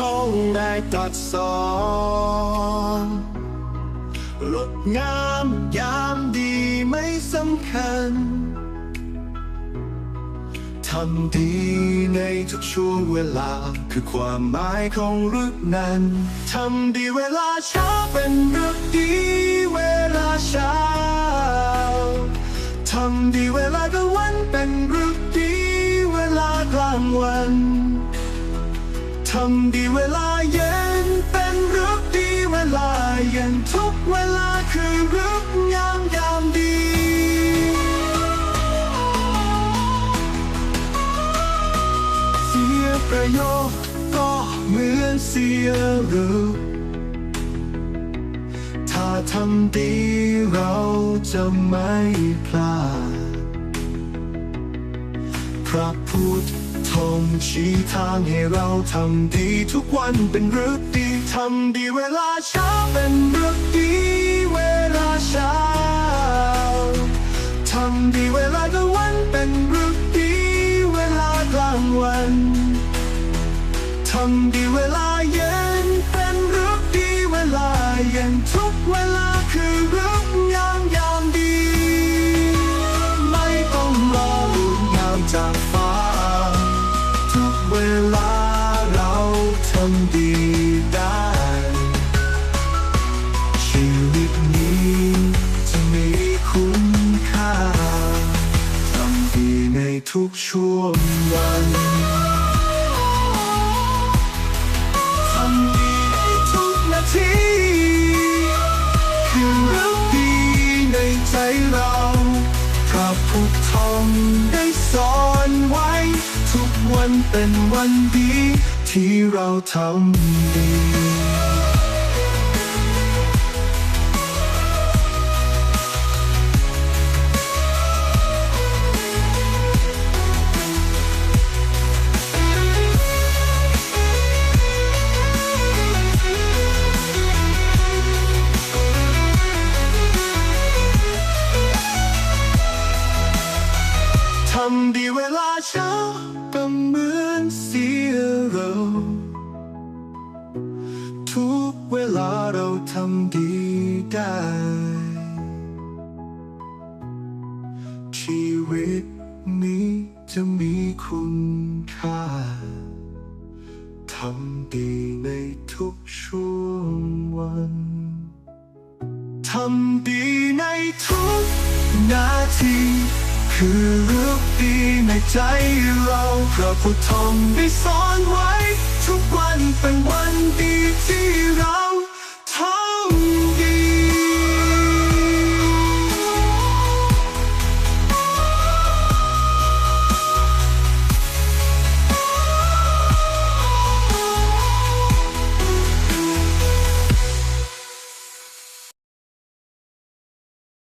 ทองได้ตัดสอนลดงามยามดีไม่สำคัญ ทำดีในทุกช่วงเวลา คือความหมายของรึกนั้น ทำดีเวลาเช้าเป็นรึกดีเวลาเช้า ทำดีเวลากลางวันเป็นรึกดีเวลากลางวัน ทำดีเวลาเย็น เป็นรึกดีเวลาเย็นทุกเวลาคือรึกงามยามดี เสียประโยชน์ก็เหมือนเสียรึกถ้าทำดีเราจะไม่พลาด พระพุทธทงชี้ทางให้เราทำดีทุกวันเป็นฤทธีทำดีเวลาเช้าเป็นำดีได้ ชีวิตนี้จะมีคุณค่าทำดีในทุกช่วงวันทำดีในทุกนาที คือเรื่องดีในใจเราพระพุทธทองได้สอนไว้ ทุกวันเป็นวันดี ที่เราทำดีทำดีเวลาเช้าก็เหมือนเสียเรา เราทำดีได้ ชีวิตนี้จะมีคุณค่า ทำดีในทุกช่วงวัน ทำดีในทุกนาที คือเรื่องดีในใจเราพระพุทธทองได้สอนไว้ ทุกวันเป็นวันดีที่